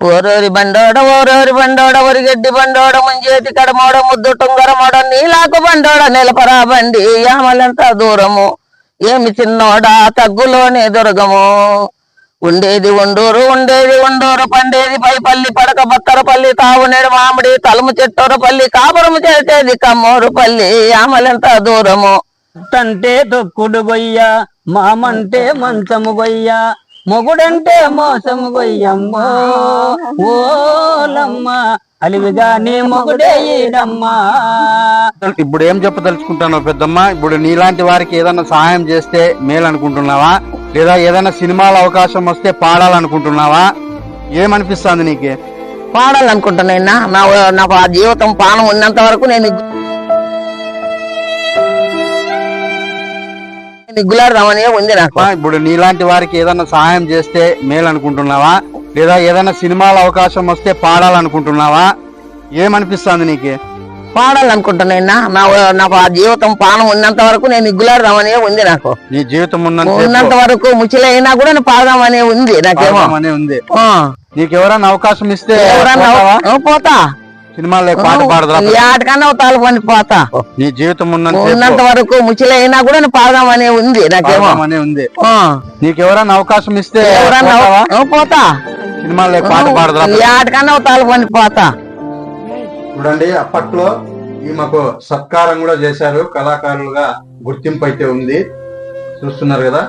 ఓరోరి బండోడ ఓరోరి బండోడ ఒరిగడ్డి బండోడ ముంజేతి కడమోడ ముద్దు టుంగరమోడ నీలాకు బండోడ నిలపరా బండి యామలంత దూరము. ఏమి చిన్నోడా తగ్గులోనే దొరగము ఉండేది ఉండూరు ఉండేది ఉండూరు పండేది పైపల్లి పడక బత్తరపల్లి తావునేడు మామిడి తలుము చెట్టూరపల్లి కాపురము చేసేది కమ్మూరు పల్లి యామలంత దూరము. అంటే తొక్కుడు గొయ్య మామంటే మంచము గొయ్య మొగుడంటే మోసము గొయ్యమ్మో. ఓలమ్మ అలివిగా నీ మొగుడే ఈడమ్మా. ఇప్పుడు ఏం చెప్పదలుచుకుంటాను పెద్దమ్మ ఇప్పుడు నీలాంటి వారికి ఏదైనా సహాయం చేస్తే మేలు అనుకుంటున్నావా లేదా ఏదైనా సినిమాల అవకాశం వస్తే పాడాలనుకుంటున్నావా? ఏమనిపిస్తుంది నీకు? పాడాలనుకుంటున్నా నా నాకు ఆ జీవితం పానం ఉన్నంత వరకు నేను నిగ్గులాడదామని ఉంది నాకు. ఇప్పుడు నీలాంటి వారికి ఏదైనా సహాయం చేస్తే మేలు అనుకుంటున్నావా లేదా ఏదైనా సినిమాల అవకాశం వస్తే పాడాలనుకుంటున్నావా? ఏమనిపిస్తుంది నీకు? పాడాలనుకుంటున్నా నా నాకు ఆ జీవితం పానం ఉన్నంత వరకు నేను నిగ్గులాడదామని ఉంది నాకు. నీ జీవితం ఉన్నంత వరకు ముచ్చిలైనా కూడా నేను పాడదామని ఉంది నాకేమో. ఉంది. ఆ. నీకు ఎవరైనా అవకాశం ఇస్తే ఎవరన్నా పోతా. సినిమాల్లో పాట పాడదురా ఆటకన్నా తాలు పని పోతా. నీ జీవితం ఉన్నంత ఉన్నంత వరకు ముచ్చిలైనా కూడా నేను పాడదామని ఉంది నాకేమో. అనే ఉంది. ఆ. నీకు ఎవరైనా అవకాశం ఇస్తే ఎవరన్నా పోతావా? ఆ, పోతా. సినిమాల్లో పాట పాడదురా ఆటకన్నా తాలు పని పోతా. చూడండి అప్పట్లో ఈమెకు సత్కారం కూడా చేశారు. కళాకారులుగా గుర్తింపు అయితే ఉంది. చూస్తున్నారు కదా?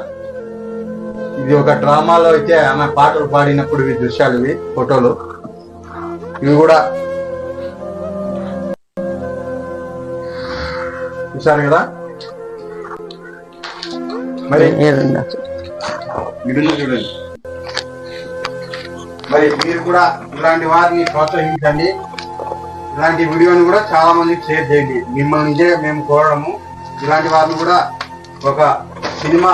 ఇది ఒక డ్రామాలో అయితే ఆమె పాటలు పాడినప్పుడు ఇవి దృశ్యాలు ఇవి ఫోటోలు. ఇవి కూడా చూసారు కదా? మరి చూడండి. మరి మీరు కూడా ఇలాంటి వారిని ప్రోత్సహించండి. ఇలాంటి వీడియోని కూడా చాలా మందికి షేర్ చేయండి. మిమ్మల్ని మేము కోరడము. ఇలాంటి వారిని కూడా ఒక సినిమా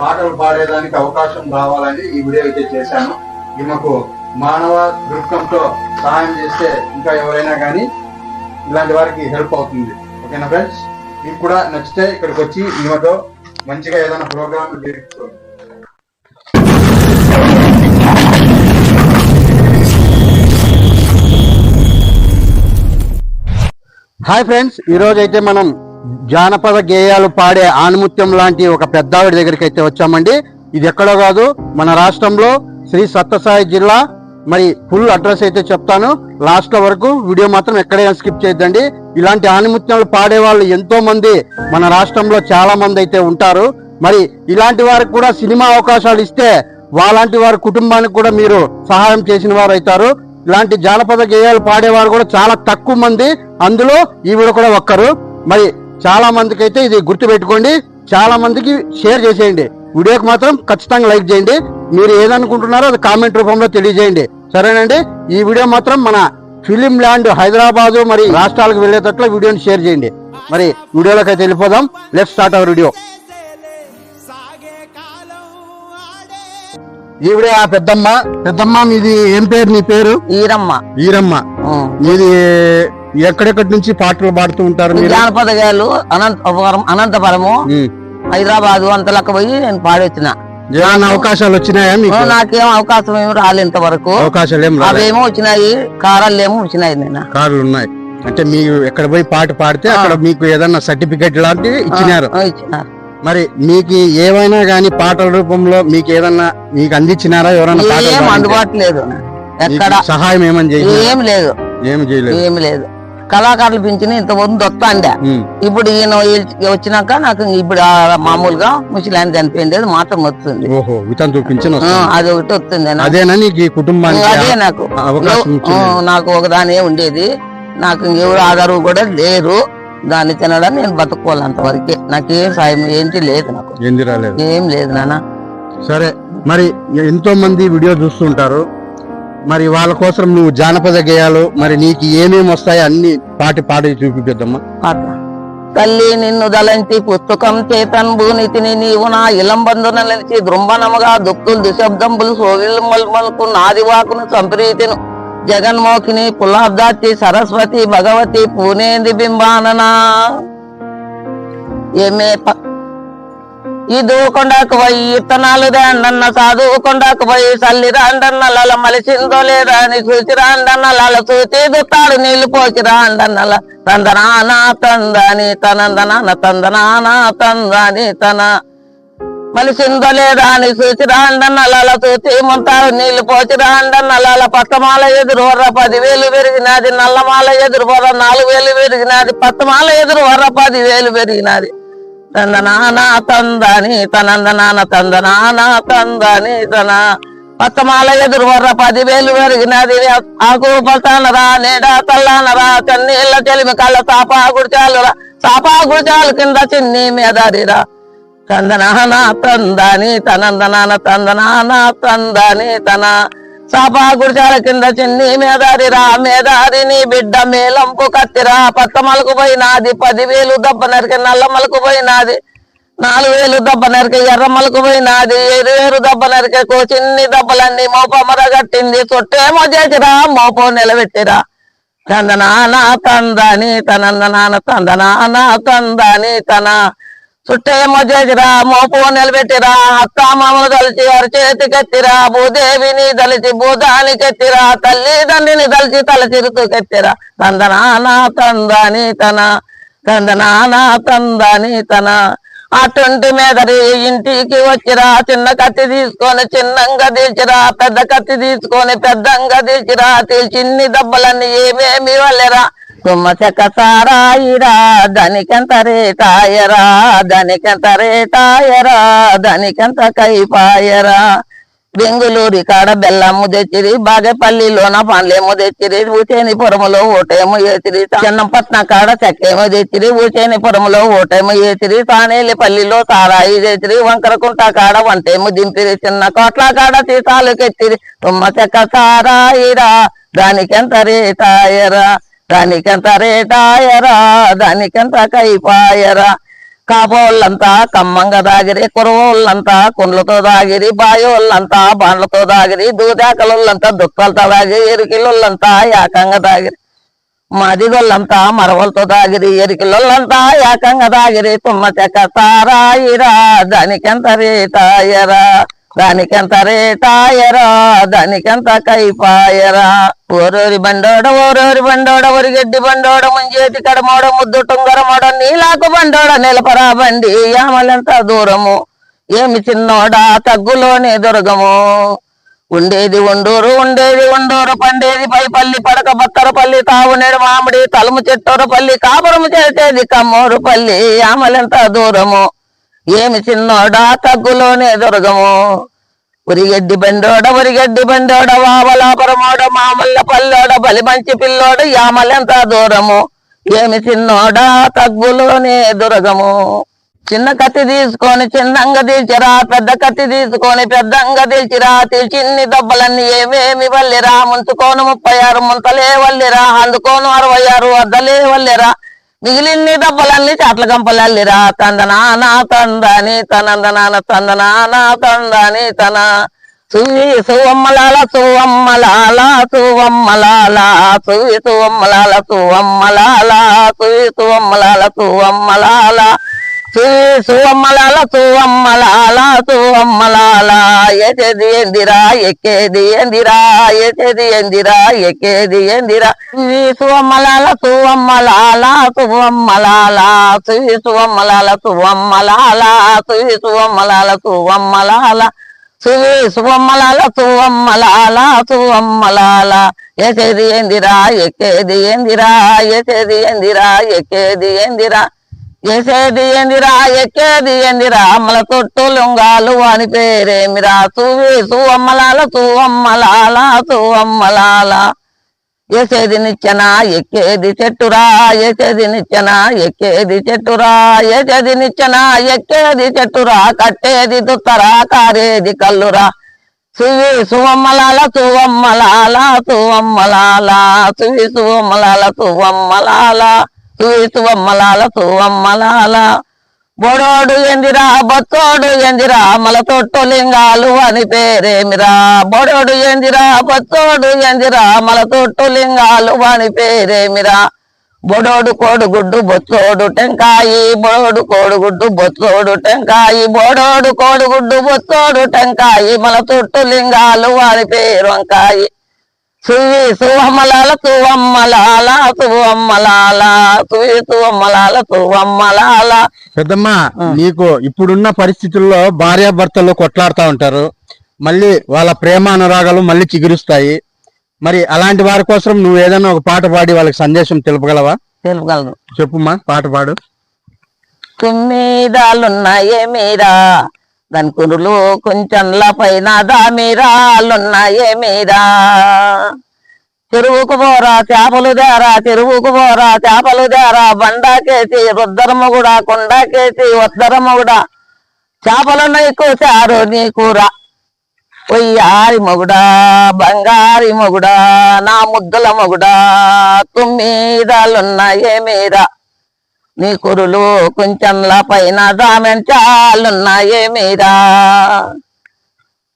పాటలు పాడేదానికి అవకాశం రావాలని ఈ వీడియో అయితే చేశాను. ఈమెకు మానవ దృక్కంతో సహాయం చేస్తే ఇంకా ఎవరైనా కానీ ఇలాంటి వారికి హెల్ప్ అవుతుంది. ఓకేనా ఫ్రెండ్స్? మీకు కూడా నచ్చితే ఇక్కడికి వచ్చి ఈమెతో మంచిగా ఏదైనా ప్రోగ్రామ్ చేయించుకోండి. హాయ్ ఫ్రెండ్స్ ఈరోజు అయితే మనం జానపద గేయాలు పాడే ఆణిముత్యం లాంటి ఒక పెద్దావిడ దగ్గరికి అయితే వచ్చామండి. ఇది ఎక్కడో కాదు మన రాష్ట్రంలో శ్రీ సత్యసాయి జిల్లా మరి ఫుల్ అడ్రస్ అయితే చెప్తాను. లాస్ట్ వరకు వీడియో మాత్రం ఎక్కడైనా స్కిప్ చేయొద్దండి. ఇలాంటి ఆణిముత్యాలు పాడే వాళ్ళు ఎంతో మంది మన రాష్ట్రంలో చాలా మంది అయితే ఉంటారు. మరి ఇలాంటి వారికి కూడా సినిమా అవకాశాలు ఇస్తే వాళ్ళంటి వారి కుటుంబానికి కూడా మీరు సహాయం చేసిన వారు అవుతారు. ఇలాంటి జానపద గేయాలు పాడేవారు కూడా చాలా తక్కువ మంది. అందులో ఈవిడ కూడా ఒక్కరు. మరి చాలా మందికి అయితే ఇది గుర్తు పెట్టుకోండి చాలా మందికి షేర్ చేసేయండి. వీడియోకి మాత్రం ఖచ్చితంగా లైక్ చేయండి. మీరు ఏదనుకుంటున్నారో అది కామెంట్ రూపంలో తెలియజేయండి. సరేనండి ఈ వీడియో మాత్రం మన ఫిలిం ల్యాండ్ హైదరాబాద్ మరి రాష్ట్రాలకు వెళ్ళేటట్లు వీడియోని షేర్ చేయండి. మరి వీడియోలోకి అయితే వెళ్ళిపోదాం. Let start our video. ఈవిడే ఆ పెద్దమ్మ. పెద్దమ్మ మీది ఏం పేరు? నీ పేరు? ఈరమ్మ. ఈరమ్మ. మీది ఎక్కడెక్కడి నుంచి పాటలు పాడుతూ ఉంటారు జానపద గాయాలు అనంతపురం అనంతపురము. హైదరాబాదు అంతలక్క పోయి నేను పాడొచ్చిన ఏమైనా అవకాశాలు వచ్చినాయా మీకు? నాకేం అవకాశం ఏమి రాలేదు ఇంతవరకు. అవకాశాలు ఏం అవేమో వచ్చినాయి కారాలు ఏమో వచ్చినాయి నేను కార్లు ఉన్నాయి. అంటే మీరు ఎక్కడ పోయి పాట పాడితే అక్కడ మీకు ఏదన్నా సర్టిఫికెట్ లాంటివి ఇచ్చినారు. మరి మీకు ఏమైనా గానీ పాటల రూపంలో మీకు ఏదన్నా మీకు అందించినారా? ఎవరైనా ఏం? అందుబాటు లేదు ఎక్కడ? సహాయం ఏమని చేసి ఏం లేదు. ఏమి చేయలేదు. ఏమి లేదు. కళాకారులు పింఛన్ ఇంత ముందు వస్తాండే. ఇప్పుడు ఈయన వచ్చినాక నాకు ఇప్పుడు మామూలుగా ముసలాయన చనిపోయింది. అది మాత్రం వస్తుంది. అది ఒకటి వస్తుంది. అదేనా కుటుంబానికి అదే నాకు. నాకు ఒకదానే ఉండేది. నాకు ఎవరు ఆధారం కూడా లేరు. దాన్ని తినడం నేను బతుకోవాలి అంతవరకే. నాకేం సాయం ఏంటి లేదు నాకు. ఏం లేదు నాన్న. సరే మరి ఎంతో మంది వీడియో చూస్తుంటారు. మరి వాళ్ళ కోసం నువ్వు జానపద గేయాలు మరి నీకు ఏమేమి వస్తాయో అన్ని పాటి పాడి చూపిద్దమ్మా తల్లి నిన్ను దలంచి పుస్తకం చేతన్ భూనితిని నీవు నా ఇలంబంధున నిలిచి దృంబనముగా దుక్కులు దుశబ్దంబులు సోగిలు మల్మల్కు నాదివాకును సంప్రీతిను. జగన్మోహిని పులాబ్దాచి సరస్వతి భగవతి పూనేంది బింబాననా. ఏమే ప- ఈ దూకొండకు పోయి ఇత్తనాలు రాండన్న చదువుకొండకు పోయి చల్లి రాండన్న లల మలిసిందో లేదా అని చూసి రాండన్న లల చూసి దుత్తాడు నీళ్ళు పోసి రాండన్నల తందనాన తందని తనందనాన తందనాన తందని తన. మలిసిందో లేదా అని చూసి రాండన్న లల చూసి ముంతాడు నీళ్ళు పోసి రాండన్న లల పచ్చమాల ఎదురు వర్ర పదివేలు పెరిగినది నల్లమాల ఎదురు వర్ర నాలుగు వేలు పెరిగినది పచ్చమాల ఎదురు వర్ర పదివేలు పెరిగినది. తందనాన తందని తనందనాన తందనాన తందని తన పచ్చమాల ఎదురు వర్ర పదివేలు వెరిగినది ఆకు పసానరా నేడా తల్లానరా చన్నీళ్ళ తెలివి కళ్ళ సాపా గుడిచాలురా సాపా గుడిచాలు కింద చిన్ని మీదరిరా. తందనాన తందని తనందనాన తందనాన తందని తన చాపా గుడిచాల కింద చిన్ని మేధారిరా మేధారి నీ బిడ్డ మేలంకు కత్తిరా. పత్తమలకు పోయినాది పదివేలు దెబ్బ నరికి నల్లమలకు పోయినాది. నాలుగు వేలు దెబ్బ నరికి ఎర్రమ్మలకు పోయినాది. ఏడు వేలు దెబ్బ నరికకు చిన్ని దెబ్బలన్నీ మోపమర కట్టింది చుట్టేమో చేసిరా మోపో నిలబెట్టిరా. తందనాన తందని తనందనాన నా తందని తన. చుట్టేమో చేసిరా మోపు నిలబెట్టిరా అత్త మామలు తలిచి వారి చేతికెత్తిరా భూదేవిని తలిచి భూదానికెత్తిరా తల్లి తండ్రిని తల తల చిరుతుకెత్తిరా తందనానా తందని తన తందనానా తందని తన. అటువంటి మీదరి ఇంటికి వచ్చిరా చిన్న కత్తి తీసుకొని చిన్నంగా తీర్చిరా పెద్ద కత్తి తీసుకొని పెద్దంగా తీర్చిరా చిన్ని దెబ్బలన్నీ ఏమేమి వాళ్ళరా తుమ్మ చెక్క సారాయిరా దానికెంత రేటాయరా దానికెంత రేటాయరా దానికెంత కైపాయరా బెంగుళూరు కాడ బెల్లము తెచ్చిరి బాగేపల్లిలోన పండ్లేమో తెచ్చిరి ఊచేని పొరములో ఓటేమో ఏతిరి చెన్నంపట్నం కాడ చెక్కేమో తెచ్చిరి ఊచేని పొరములో ఓటేమో ఏతిరి తానేలిపల్లిలో సారాయి తెచ్చిరి వంకరకుంట కాడ వంటేమో దింపిరి. చిన్న కోట్ల కాడ సీతాలు కెత్తిరి. తుమ్మ చెక్క సారాయిరా దానికెంత రేటాయరా దానికంత రేటాయరా దానికెంత కైపాయరా కాపోళ్ళంతా కమ్మంగా దాగిరి కురవోళ్ళంతా కుండ్లతో దాగిరి బాయోళ్ళంతా బాండ్లతో దాగిరి దూదాకలోళ్ళంతా దుక్కలతో దాగిరి ఎరికిళ్ళంతా ఏకంగా దాగిరి. మదిగొల్లంతా మరవలతో దాగిరి ఎరికిళ్ళంతా ఏకంగా దాగిరి. తుమ్మ చెక్క తారాయిరా దానికెంత రేటాయరా. దానికెంత రేటాయరా దానికెంత కైపాయరా ఓరోరి బండోడ ఓరోరి బండోడ ఒరిగడ్డి బండోడ ముంజేతి కడమోడ ముద్దు టుంగరమోడ నీలాకు బండోడ నిలపరా బండి. యామలెంత దూరము? ఏమి చిన్నోడా తగ్గులోనే దొరగము ఉండేది ఉండూరు ఉండేది ఉండూరు పండేది పైపల్లి పడక బత్తరపల్లి తావునేడు మామిడి తలుము చెట్టూరపల్లి కాపురము చేసేది కమ్మూరు పల్లి. యామలెంత దూరము? ఏమి చిన్నోడా తగ్గులోనే దొరగము ఉరిగడ్డి బండోడ ఉరిగడ్డి బండోడ వావలాపురమోడ మామల్ల పల్లోడ బలి మంచి పిల్లోడు యామలెంత దూరము? ఏమి చిన్నోడా తగ్గులోనే దొరగము చిన్న కత్తి తీసుకొని చిన్నంగా తీల్చిరా పెద్ద కత్తి తీసుకొని పెద్దంగా తీల్చిరా చిన్ని దెబ్బలన్నీ ఏమేమి వల్లిరా? ముంచుకోను ముప్పై ఆరు ముంతలే వల్లిరా అందుకోను అరవై ఆరు వద్దలే వల్లిరా మిగిలిన్ని దెబ్బలన్నీ చాట్ల గంపలల్లిరా. తందనాన తందని తనందనాన తందనాన తందని తన. సువి సువమ్మలాల సువమ్మలాల సువమ్మలాల సువి సువమ్మలాల సువమ్మలాల సువి సువమ్మలాల సువమ్మలాల. సువమ్మలాల సువమ్మలాల సువమ్మలాల ఎచేది ఎందిరా ఎక్కేది ఎందిరా ఎచేది ఎందిరా ఎక్కేది ఎందిరా సువి సువమ్మలాల సువమ్మలాల సువమ్మలాల సువి సువమ్మలాల సువమ్మలాల సువి సువమ్మలాల సువమ్మలాల సువి సువమ్మలాల సువమ్మలాల సువమ్మలాల ఎసేది ఎందిరా ఎక్కేది ఎందిరా ఎసేది ఎందిరా ఎక్కేది ఎందిరా ఎసేది ఎందిరా ఎక్కేది ఎందిరా అమ్మల తొట్టు లొంగాలు అని పేరేమిరా సువి సువమ్మలాల సువమ్మలాల సువమ్మలాల ఎసేది నిచ్చనా ఎక్కేది చెట్టురా ఎసేది నిచ్చనా ఎక్కేది చెట్టురా? ఎసేది నిచ్చనా ఎక్కేది చెట్టురా? కట్టేది దుత్తరా కారేది కల్లురా? సువి సువమ్మలాల సువమ్మలాల సువమ్మలాల సువి సువమ్మలాల సువమ్మలాల సువి తూవమ్మలాల. బొడోడు ఎందిరా బొత్తోడు ఎందిరా మల తొట్టు లింగాలు అని పేరేమిరా. బొడోడు ఎందిరా బొత్తోడు ఎందిరా మల తొట్టు లింగాలు అని పేరేమిరా. బొడోడు కోడిగుడ్డు బొచ్చోడు టెంకాయి. బొడోడు కోడిగుడ్డు బొచ్చోడు టెంకాయి. బొడోడు కోడిగుడ్డు బొత్తోడు టెంకాయి. మన తొట్టులింగాలు లింగాలు పేరు వంకాయి. సువి సువమ్మలాల సువమ్మలాల సువమ్మలాల సువి సువమ్మలాల సువమ్మలాల పెద్దమ్మ నీకు ఇప్పుడున్న పరిస్థితుల్లో భార్యాభర్తలు కొట్లాడుతూ ఉంటారు. మళ్ళీ వాళ్ళ ప్రేమ అనురాగాలు మళ్ళీ చిగురుస్తాయి. మరి అలాంటి వారి కోసం నువ్వు ఏదైనా ఒక పాట పాడి వాళ్ళకి సందేశం తెలుపగలవా? తెలుపగలను. చెప్పుమా పాట పాడు. తుమ్మిదాలున్నాయే మీరా? దాని కురులు కొంచెంల పైన దామీరాలున్నాయే మీరా. చెరువుకు పోరా చేపలు దేరా చెరువుకు పోరా చేపలు దేరా బండాకేసి రుద్దరమ్మగుడ కొండాకేసి వద్దరమ్మగుడ చేపలు ఎక్కువ చారు నీ కూర ఒయ్యారి మొగుడా బంగారి మొగుడా నా ముద్దుల మొగుడా తుమ్మిదాలున్నాయే మీరా. నీ కురులు కొంచెంల పైన దామెంచాలున్నాయే మీరా.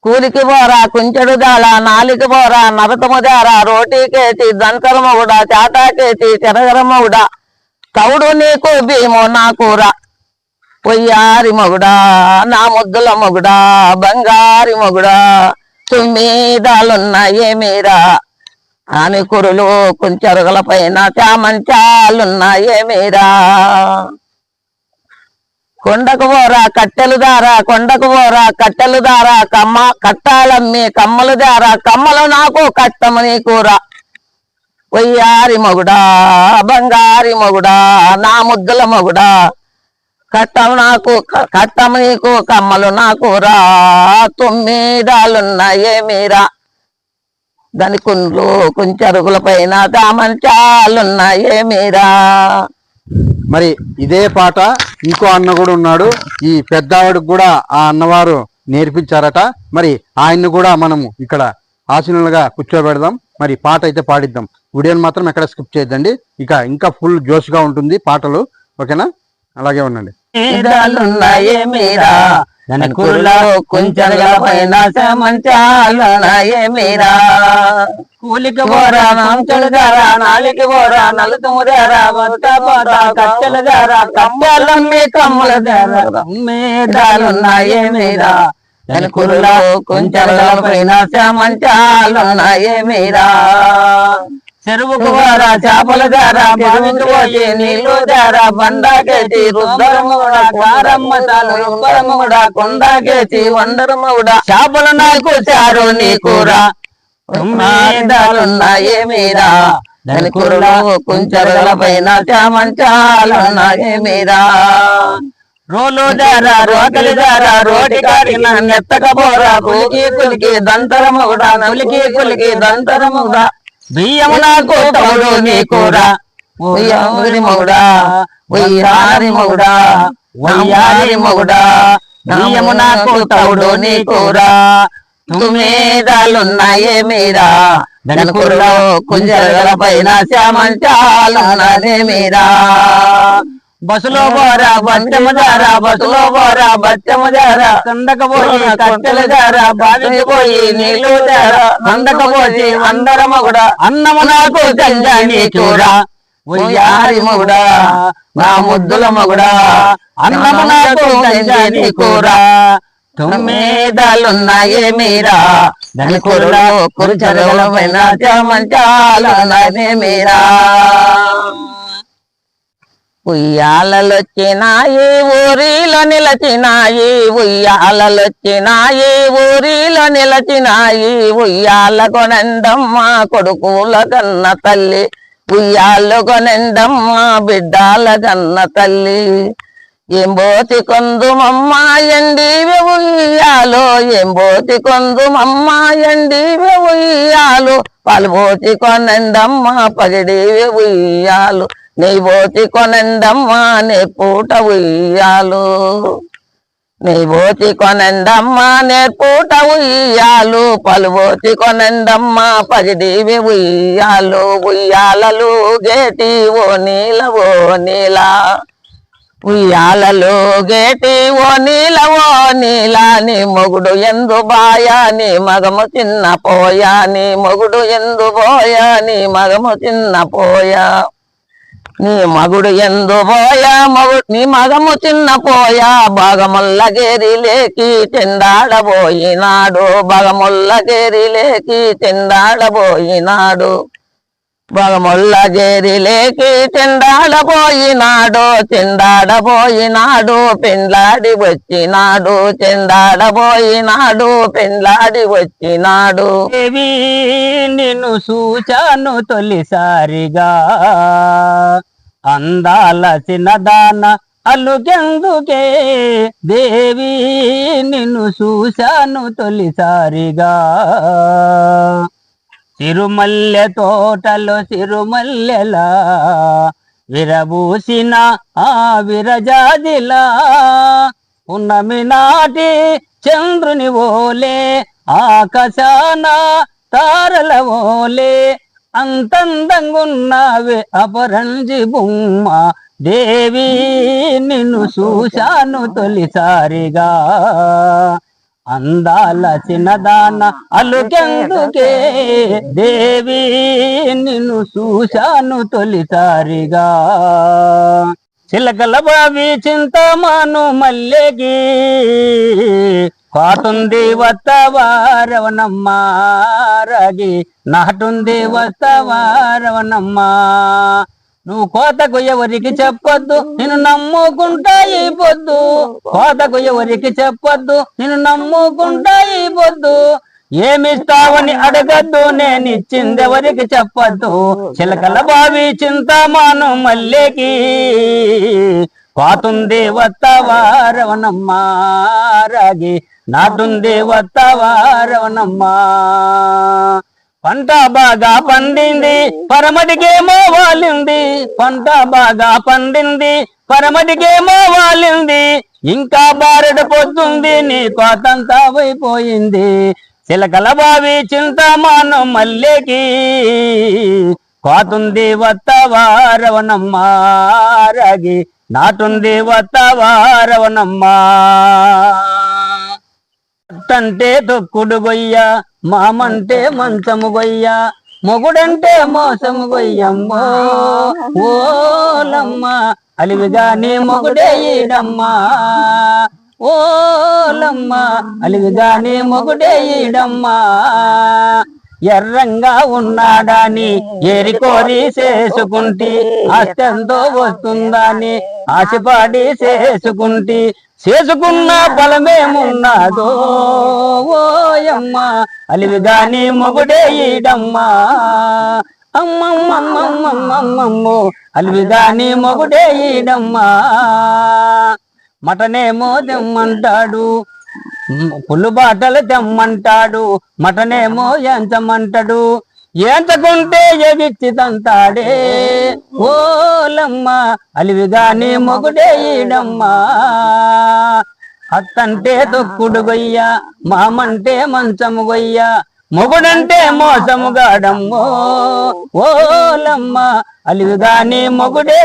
కూలికి పోరా కుంచెడు దాళ నాలికి పోరా నరతము దారా రోటీకేసి దంతరమ కూడా చాటాకేసి చెరగరమ కూడా తౌడు నీకు భీము నా కూర పొయ్యారి మొగుడా నా ముద్దుల మొగుడా బంగారి మొగుడా తుమ్మిదాలున్నాయే మీరా. ఆమె కురులు కొంచెరుగల పైన చామంచాలున్నాయే మీరా? కొండకు పోరా కట్టెలు దారా కొండకు పోరా కట్టెలు దారా కమ్మ కట్టాలమ్మి కమ్మలు దారా కమ్మలు నాకు కట్టమని కూర వయ్యారి మొగుడా బంగారి మొగుడా నా ముద్దుల మొగుడా. కట్టం నాకు కట్టము నీకు కమ్మలు నాకు రా తొమ్మిదాలున్నాయే మీరా? దాని కుండ్లు కొంచెరుగుల పైన దామంచాలున్నాయే మీరా. మరి ఇదే పాట ఇంకో అన్న కూడా ఉన్నాడు. ఈ పెద్దావిడికి కూడా ఆ అన్నవారు నేర్పించారట. మరి ఆయన్ని కూడా మనము ఇక్కడ ఆసీనులుగా కూర్చోబెడదాం. మరి పాట అయితే పాడిద్దాం. వీడియోని మాత్రం ఎక్కడ స్కిప్ చేయొద్దండి. ఇక ఇంకా ఫుల్ జోష్గా ఉంటుంది పాటలు. ఓకేనా? అలాగే ఉండండి. కుర్లో కొంచెరుగల పైన దామంచాలున్నాయే మీరా. కూలికి పోరా నాంచలు దారా నాలికి పోరా నలుతుము దారా వద్ద పోరా కట్టెల దారా కమ్మలమ్మి కమ్మల దారా మేధాలున్నాయే మీరా. దాని కురులో కొంచెరగల పైన మంచాలున్నాయే మీరా చెరువుకు పోరా చేపల దారా బావికి పోయి నీళ్ళు దారా బండాకేసి రుద్దరమ్మ కూడా కారమ్మ తాను రుబ్బరమ్మ కూడా కొండాకేసి చేపలు నాకు చారు నీకురా కూర తొమ్మిదాలున్నాయే మీరా దాని కుంచరుల పైన చామంచాలున్నాయే మీరా రోలు దారా రోకలి దారా రోటి కాడిన నెత్తక పోరా కులికి కులికి దంతరముడా నలికి కులికి దంతరముడా బియ్యము నాకు తౌడు నీ కూర. ఉయ్యారి మొగుడా ఉయ్యారి మొగుడా ఉయ్యారి మొగుడా బియ్యము నాకు నీ కూర. తుమ్మేదాలున్నాయే మీరా. దాని కూరలో కుంజరగల పైన శ్యామంచాలున్నదే మీరా. బస్సులో పోరా బచ్చమ దారా బస్సులో పోరా బచ్చమ దారా కందక పోయి కట్టెల దారా బావికి పోయి నీళ్ళు దారా అందక పోసి అందరమ కూడా అన్నము నాకు గంజాని కూర ఉయ్యారి మొగుడా నా ముద్దుల మొగుడా అన్నము నాకు గంజాని కూర తొమ్మిదాలున్నాయే మీరా. దాని కూరలో కురుచరల పైన చామంచాలున్నదే మీరా. ఉయ్యాలలొచ్చినాయి ఊరిలో నిలచినాయి ఉయ్యాలలొచ్చినాయి ఊరిలో నిలచినాయి ఉయ్యాల కొనందమ్మ కొడుకుల కన్న తల్లి ఉయ్యాల కొనందమ్మ బిడ్డాల కన్న తల్లి. ఎంబోతి కొందుమమ్మ ఎండివి ఉయ్యాలో ఎంబోతి కొందుమమ్మ ఎండివి ఉయ్యాలు పలుబోతి పోతి కొనందమ్మ పగిడివి ఉయ్యాలు. నీ బోతి కొనందమ్మ నీ పూట ఉయ్యాలు. నీ బోతి కొనందమ్మ నే పూట ఉయ్యాలు. పలుబోతి కొనందమ్మ పగిడివి ఉయ్యాలు. ఉయ్యాలలు గేటి ఓ నీల ఓ నీలా. ఉయ్యాలలో గేటి ఓ నీల ఓ నీల. నీ మొగుడు ఎందు బాయా నీ మగము చిన్న పోయా. నీ మొగుడు ఎందు పోయా నీ మగము చిన్న పోయా. నీ మగుడు ఎందు పోయా మగుడు నీ మగము చిన్న పోయా భాగముల్లగేరి లేకి చెండాడబోయినాడు భాగముల్లగేరి లేకి చెండాడబోయినాడు భాగముల్లగేరి లేకి చెండాడబోయినాడు చెండాడబోయినాడు పెండ్లాడి వచ్చినాడు చెండాడబోయినాడు పెండ్లాడి వచ్చినాడు దేవి నిన్ను సూచాను తొలిసారిగా. అందాల చిన్నదాన అల్లుకెందుకే? దేవి నిన్ను చూశాను తొలిసారిగా. సిరుమల్లె తోటలో సిరుమల్లెలా విరబూసిన ఆ విరజాదిలా? ఉన్నమి నాటి చంద్రుని ఓలే ఆకాశాన తారల ఓలే అంతందంగున్నావే అపరంజి బొమ్మ దేవి. నిన్ను చూశాను తొలిసారిగా. అందాల చిన్నదాన అలుకెందుకే దేవి. నిన్ను చూశాను తొలిసారిగా. చిలకల బావి చింతమాను మల్లెగి కాటుంది వత్తవారవనమ్మా రాగి నాటుంది వత్తవారవనమ్మా. నువ్వు కోతకు ఎవరికి చెప్పొద్దు నిన్ను నమ్ముకుంటా ఈ పొద్దు. కోతకు ఎవరికి చెప్పొద్దు నిన్ను నమ్ముకుంటా ఈ పొద్దు. ఏమిస్తావని అడగద్దు నేనిచ్చింది ఎవరికి చెప్పొద్దు. చిలకల బావి చింతమాను మల్లెకి. పాతుంది రాగి రాగి నాటుంది వత్తవారవనమ్మా పంట బాగా పండింది పరమటికేమో వాలింది. పంట బాగా పండింది పరమటికేమో వాలింది. ఇంకా బారెడు పొద్దుంది నీ కోతంతా అయిపోయింది. చిలకల బావి చింతమానం మల్లెకి. కోతుంది వత్తవారవనమ్మా రాగి. నాటుంది వత్తవారవనమ్మా అంటే తొక్కుడు గొయ్య మామంటే మంచము గొయ్య మొగుడంటే మోసము గొయ్యమ్మో. ఓలమ్మ అలివిగా నీ మొగుడే ఈడమ్మా. ఓలమ్మ అలివిగా మొగుడేయడమ్మా మొగుడే ఈడమ్మా. ఎర్రంగా ఉన్నాడాని ఏరి కోరి చేసుకుంటి ఆస్తంతో వస్తుందని ఆశపాడి చేసుకుంటి చేసుకున్న బలమేమున్నాదో? ఓయమ్మ అలివిగాని మొగుడే ఈడమ్మా. అమ్మమ్మమ్మమ్మమ్మమ్మమ్మో అలివిగాని మొగుడే ఈడమ్మా. మటనేమో తెమ్మంటాడు పుల్లు బాటలు తెమ్మంటాడు మటనేమో ఎంచమంటాడు ఎంచకుంటే ఎగిచ్చి తంతాడే? ఓలమ్మ అలివిగాని మొగుడే ఈడమ్మా. అత్తంటే తొక్కుడు గొయ్య మామంటే మంచము గొయ్య మొగుడంటే మోసముగాడమ్మో. ఓలమ్మ అలివిగాని మొగుడే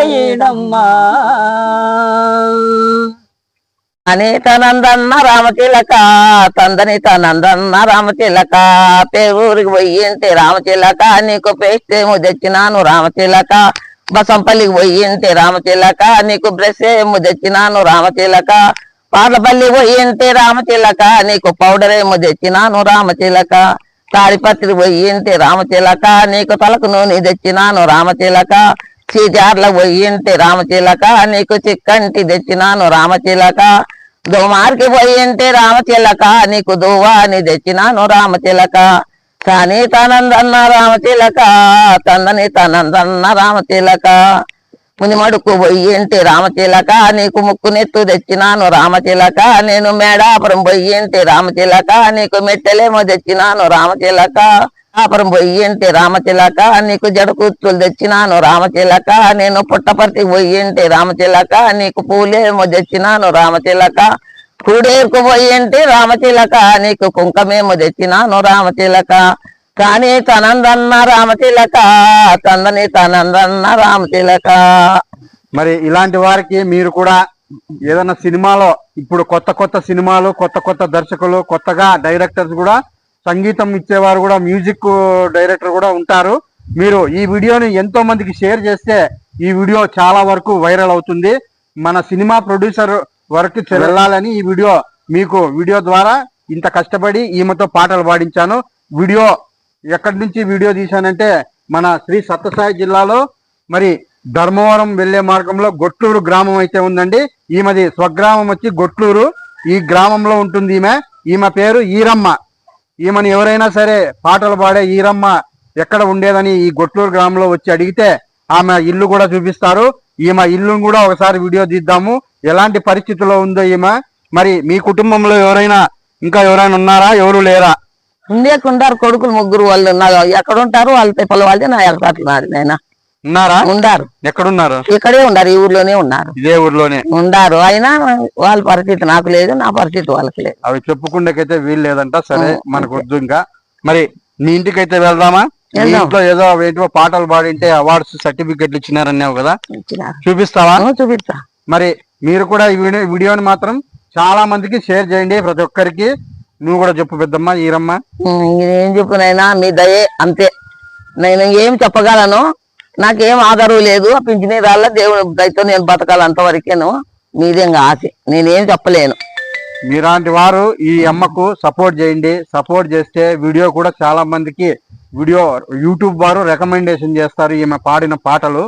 ఈడమ్మా రామచిలక తందని తనందన్న రామచిలక పేరూరికి పోయింటే రామచిలక నీకు పేస్తేమో తెచ్చినాను రామచిలక బసంపల్లికి పోయింటే రామచిలక నీకు బ్రష్ ఏమో తెచ్చినాను రామచిలక పాటపల్లి పోయింటే రామచిలక నీకు పౌడర్ ఏమో తెచ్చినాను రామచిలక తాడిపత్రి పోయింటే రామచిలక నీకు తలకు నూనె తెచ్చినాను రామచిలక చీజార్ల పోయింటే రామచిలక నీకు చిక్కంటి తెచ్చినాను రామచిలక దుమార్కి పోయింటే రామచిలక నీకు దువ్వాని తెచ్చినాను రామచిలక కానీ తనందన్న రామచిలక తందని తనందన్న రామచిలక మునిమడుకు పోయింటి రామచిలక నీకు ముక్కు నెత్తు తెచ్చినాను రామచిలక నేను మేడాపురం పోయింటే రామచిలక నీకు మెట్టలేమో తెచ్చినాను రామచిలక కాపురం పోయింటే రామచిలక నీకు జడ కూర్చులు తెచ్చినాను రామచిలక నేను పుట్టపర్తి పోయింటే రామచిలక నీకు పూలేమో తెచ్చినాను రామచిలక కూడేరుకు పోయింటే రామచిలక నీకు కుంకమేమో తెచ్చినాను రామచిలక కానీ తనందన్న రామచిలక తందని తనందన్న రామచిలక మరి ఇలాంటి వారికి మీరు కూడా ఏదైనా సినిమాలో ఇప్పుడు కొత్త కొత్త సినిమాలు కొత్త కొత్త దర్శకులు కొత్తగా డైరెక్టర్స్ కూడా సంగీతం ఇచ్చేవారు కూడా మ్యూజిక్ డైరెక్టర్ కూడా ఉంటారు. మీరు ఈ వీడియోని ఎంతో మందికి షేర్ చేస్తే ఈ వీడియో చాలా వరకు వైరల్ అవుతుంది. మన సినిమా ప్రొడ్యూసర్ వరకు వెళ్ళాలని ఈ వీడియో మీకు వీడియో ద్వారా ఇంత కష్టపడి ఈమెతో పాటలు పాడించాను. వీడియో ఎక్కడి నుంచి వీడియో తీశానంటే మన శ్రీ సత్యసాయి జిల్లాలో మరి ధర్మవరం వెళ్ళే మార్గంలో గొట్లూరు గ్రామం అయితే ఉందండి. ఈమెది స్వగ్రామం వచ్చి గొట్లూరు. ఈ గ్రామంలో ఉంటుంది ఈమె. ఈమె పేరు ఈరమ్మ. ఈమెను ఎవరైనా సరే పాటలు పాడే ఈరమ్మ ఎక్కడ ఉండేదని ఈ గొట్లూరు గ్రామంలో వచ్చి అడిగితే ఆమె ఇల్లు కూడా చూపిస్తారు. ఈమె ఇల్లును కూడా ఒకసారి వీడియో తీద్దాము. ఎలాంటి పరిస్థితిలో ఉందో ఈమె? మరి మీ కుటుంబంలో ఎవరైనా ఇంకా ఎవరైనా ఉన్నారా? ఎవరు లేరా? ఉండేకుండారు కొడుకులు ముగ్గురు వాళ్ళు ఎక్కడ ఉంటారు వాళ్ళ తిప్పల వాళ్ళే నా ఎక్కడున్నారు నాయన. ఉన్నారా? ఉండారు. ఎక్కడున్నారు? ఇక్కడే ఉండారు ఈ ఊర్లోనే ఉన్నారు. ఇదే ఊర్లోనే? ఉండారు. అయినా వాళ్ళ పరిస్థితి నాకు లేదు నా పరిస్థితి వాళ్ళకి లేదు. అవి చెప్పుకుండకైతే వీలు లేదంట. సరే మనకు వద్దు ఇంకా. మరి మీ ఇంటికి అయితే వెళ్దామా. ఇంట్లో ఏదో ఏంటో పాటలు పాడింటే అవార్డ్స్ సర్టిఫికెట్లు ఇచ్చినారన్నావు కదా? చూపిస్తావా? చూపిస్తా. మరి మీరు కూడా ఈ వీడియో వీడియోని మాత్రం చాలా మందికి షేర్ చేయండి. ప్రతి ఒక్కరికి నువ్వు కూడా చెప్పు పెద్దమ్మ ఈరమ్మ. ఉమ్, నేనేం చెప్పునైనా మీ దయే అంతే. నేను ఏం చెప్పగలను? నాకేం ఆధారం లేదు. ఆ పింఛనీ రాళ్ళ దేవుని దయతో నేను బతకాలి అంతవరకేను. మీదేంగా ఆశ. నేనేం చెప్పలేను. మీలాంటి వారు ఈ అమ్మకు సపోర్ట్ చేయండి. సపోర్ట్ చేస్తే వీడియో కూడా చాలా మందికి వీడియో యూట్యూబ్ వారు రికమెండేషన్ చేస్తారు ఈమె పాడిన పాటలు.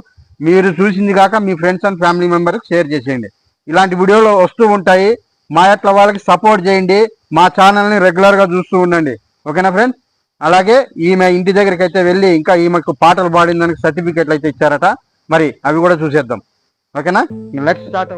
మీరు చూసింది కాక మీ ఫ్రెండ్స్ అండ్ ఫ్యామిలీ మెంబర్కి షేర్ చేసేయండి. ఇలాంటి వీడియోలు వస్తూ ఉంటాయి. మా యొక్క వాళ్ళకి సపోర్ట్ చేయండి. మా ఛానల్ని రెగ్యులర్గా చూస్తూ ఉండండి. ఓకేనా ఫ్రెండ్స్? అలాగే ఈమె ఇంటి దగ్గరికి అయితే వెళ్ళి ఇంకా ఈమెకు పాటలు పాడిన దానికి అయితే ఇచ్చారట. మరి అవి కూడా చూసేద్దాం. ఓకేనా? లెట్ స్టార్ట్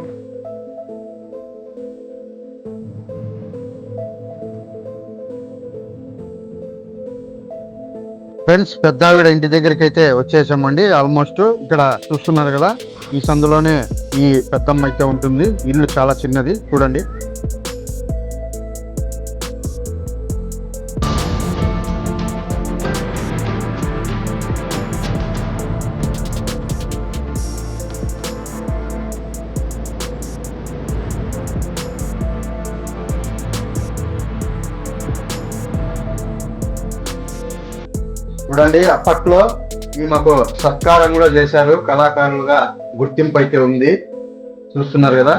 ఫ్రెండ్స్ పెద్ద ఆవిడ ఇంటి దగ్గరికి అయితే వచ్చేసామండి. ఆల్మోస్ట్ ఇక్కడ చూస్తున్నారు కదా ఈ సందులోనే ఈ పెద్దమ్మ అయితే ఉంటుంది. ఇల్లు చాలా చిన్నది చూడండి. చూడండి అప్పట్లో ఈమెకు సత్కారం కూడా చేశారు కళాకారులుగా గుర్తింపు అయితే ఉంది. చూస్తున్నారు కదా?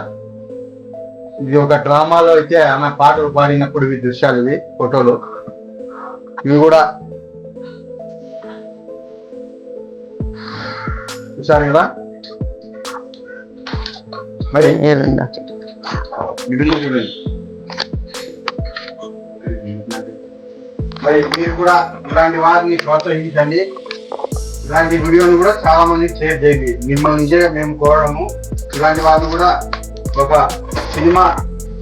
ఇది ఒక డ్రామాలో అయితే ఆమె పాటలు పాడినప్పుడు ఇవి దృశ్యాలు ఇవి ఫోటోలు. ఇవి కూడా చూసారు కదా? మరి చూడండి. మరి మీరు కూడా ఇలాంటి వారిని ప్రోత్సహించండి. ఇలాంటి వీడియోని కూడా చాలా మంది షేర్ చేయండి. మిమ్మల్ని నుంచే మేము కోరడము. ఇలాంటి వారిని కూడా ఒక సినిమా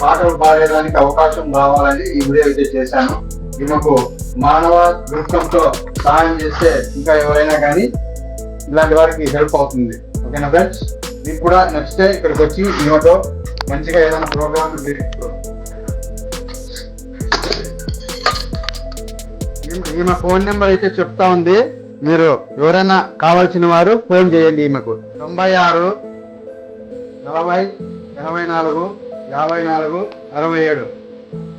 పాటలు పాడేదానికి అవకాశం రావాలని ఈ వీడియో అయితే చేశాను. ఈమెకు మానవ దృష్టంతో సహాయం చేస్తే ఇంకా ఎవరైనా కానీ ఇలాంటి వారికి హెల్ప్ అవుతుంది. ఓకేనా ఫ్రెండ్స్? మీకు కూడా నచ్చితే ఇక్కడికి వచ్చి ఈమెతో మంచిగా ఏదైనా ప్రోగ్రామ్ ఈమె ఫోన్ నెంబర్ అయితే చెప్తా ఉంది. మీరు ఎవరైనా కావాల్సిన వారు ఫోన్ చేయండి ఈమెకు. తొంభై ఆరు నలభై ఎనభై నాలుగు యాభై నాలుగు అరవై ఏడు.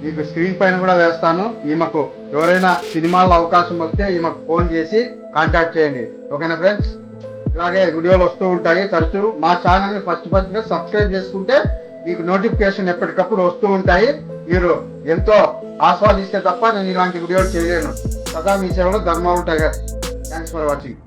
మీకు స్క్రీన్ పైన కూడా వేస్తాను. ఈమెకు ఎవరైనా సినిమాల్లో అవకాశం వస్తే ఈమెకు ఫోన్ చేసి కాంటాక్ట్ చేయండి. ఓకేనా ఫ్రెండ్స్? ఇలాగే వీడియోలు వస్తూ ఉంటాయి. తరచూ మా ఛానల్ని ఫస్ట్ ఫస్ట్గా సబ్స్క్రైబ్ చేసుకుంటే మీకు నోటిఫికేషన్ ఎప్పటికప్పుడు వస్తూ ఉంటాయి. మీరు ఎంతో ఆస్వాదిస్తే తప్ప నేను ఇలాంటి వీడియోలు చేయలేను. సదా మీ సేవలో ధర్మవరం ఉంటాయి థ్యాంక్స్ ఫర్ వాచింగ్